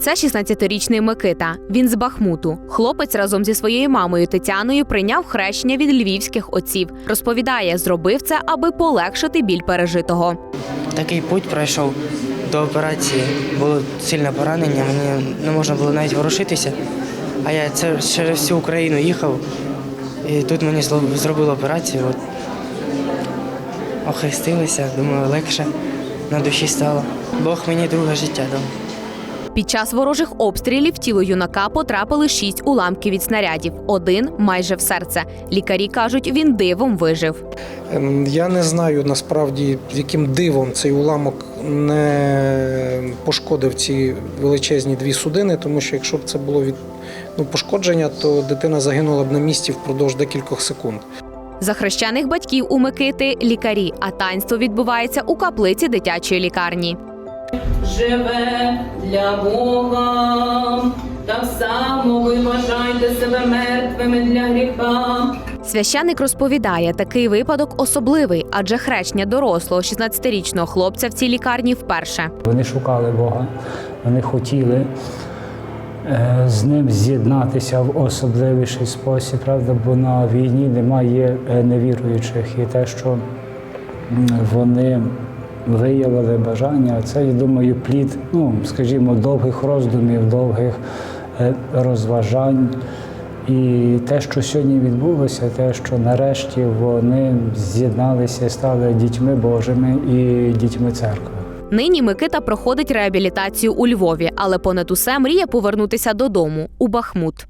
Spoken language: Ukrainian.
Це 16-річний Микита. Він з Бахмуту. Хлопець разом зі своєю мамою Тетяною прийняв хрещення від львівських отців. Розповідає, зробив це, аби полегшити біль пережитого. Такий путь пройшов до операції. Було сильне поранення, мені не можна було навіть ворушитися. А я це через всю Україну їхав. І тут мені зробили операцію. От. Охрестилися, думаю, легше на душі стало. Бог мені друге життя дав. Під час ворожих обстрілів тіло юнака потрапили шість уламків від снарядів. Один майже в серце. Лікарі кажуть, він дивом вижив. Ем, Я не знаю насправді, яким дивом цей уламок не пошкодив ці величезні дві судини, тому що якщо б це було від ну, пошкодження, то дитина загинула б на місці впродовж декількох секунд. За хрещених батьків у Микити лікарі, а таїнство відбувається у каплиці дитячої лікарні. Живе для Бога. Так само ви вважайте себе мертвими для гріха. Священник розповідає, такий випадок особливий, адже хрещення дорослого 16-річного хлопця в цій лікарні вперше. Вони шукали Бога, вони хотіли е, з ним з'єднатися в особливіший спосіб, правда, бо на війні немає е, невіруючих. І те, що м, вони виявили бажання, це, я думаю, плід, ну, скажімо, довгих роздумів, довгих е, розважань. І те, що сьогодні відбулося, те, що нарешті вони з'єдналися, стали дітьми Божими і дітьми церкви. Нині Микита проходить реабілітацію у Львові, але понад усе мріє повернутися додому у Бахмут.